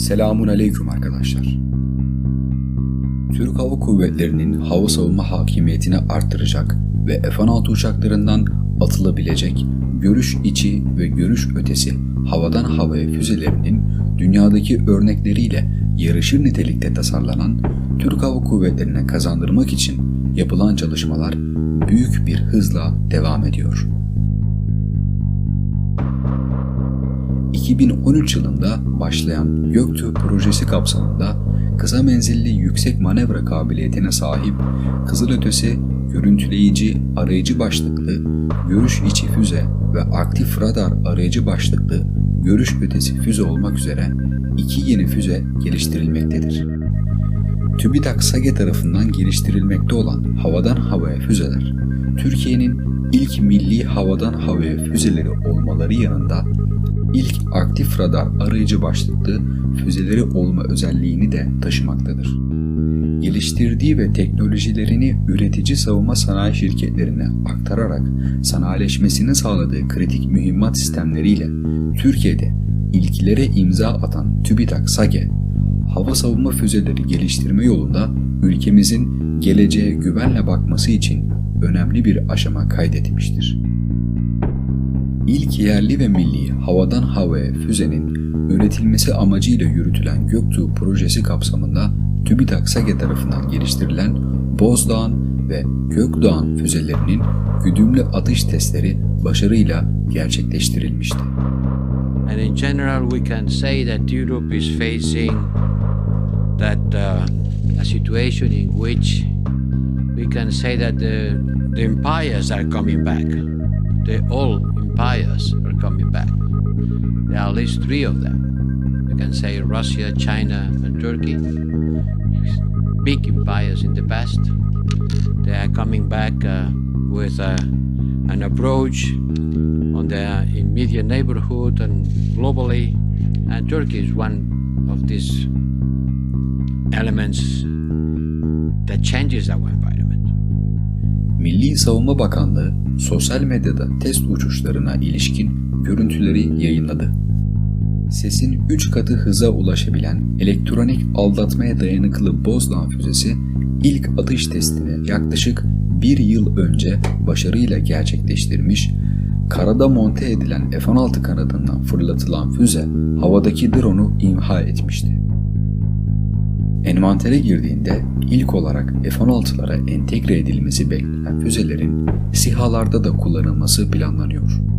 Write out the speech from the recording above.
Selamun Aleyküm arkadaşlar. Türk Hava Kuvvetleri'nin hava savunma hakimiyetini arttıracak ve F-16 uçaklarından atılabilecek görüş içi ve görüş ötesi havadan havaya füzelerinin dünyadaki örnekleriyle yarışır nitelikte tasarlanan Türk Hava Kuvvetleri'ne kazandırmak için yapılan çalışmalar büyük bir hızla devam ediyor. 2013 yılında başlayan Göktuğ projesi kapsamında kısa menzilli yüksek manevra kabiliyetine sahip kızılötesi görüntüleyici arayıcı başlıklı görüş içi füze ve aktif radar arayıcı başlıklı görüş ötesi füze olmak üzere iki yeni füze geliştirilmektedir. TÜBİTAK SAGE tarafından geliştirilmekte olan havadan havaya füzeler, Türkiye'nin ilk milli havadan havaya füzeleri olmaları yanında ilk aktif radar arayıcı başlıklı füzeleri olma özelliğini de taşımaktadır. Geliştirdiği ve teknolojilerini üretici savunma sanayi şirketlerine aktararak sanayileşmesini sağladığı kritik mühimmat sistemleriyle Türkiye'de ilklere imza atan TÜBİTAK SAGE, hava savunma füzeleri geliştirme yolunda ülkemizin geleceğe güvenle bakması için önemli bir aşama kaydetmiştir. İlk yerli ve milli havadan havaya füzenin üretilmesi amacıyla yürütülen Göktuğ projesi kapsamında TÜBİTAK SAGE tarafından geliştirilen Bozdağ'ın ve Gökdağ'ın füzelerinin güdümlü atış testleri başarıyla gerçekleştirilmişti. And in general, we can say that Europe is facing that uh, a situation in which we can say that the, the empires are coming back. The old empires are coming back. There are at least three of them. We can say Russia, China, and Turkey. Big empires in the past. They are coming back uh, with uh, an approach on the immediate neighborhood and globally. And Turkey is one of these elements that changes our environment. Milli Savunma Bakanlığı sosyal medyada test uçuşlarına ilişkin görüntüleri yayınladı. Sesin 3 katı hıza ulaşabilen elektronik aldatmaya dayanıklı Bozdağ füzesi ilk atış testini yaklaşık bir yıl önce başarıyla gerçekleştirmiş, karada monte edilen F-16 kanadından fırlatılan füze havadaki drone'u imha etmişti. Envantere girdiğinde ilk olarak F-16'lara entegre edilmesi beklenen füzelerin SİHA'larda da kullanılması planlanıyor.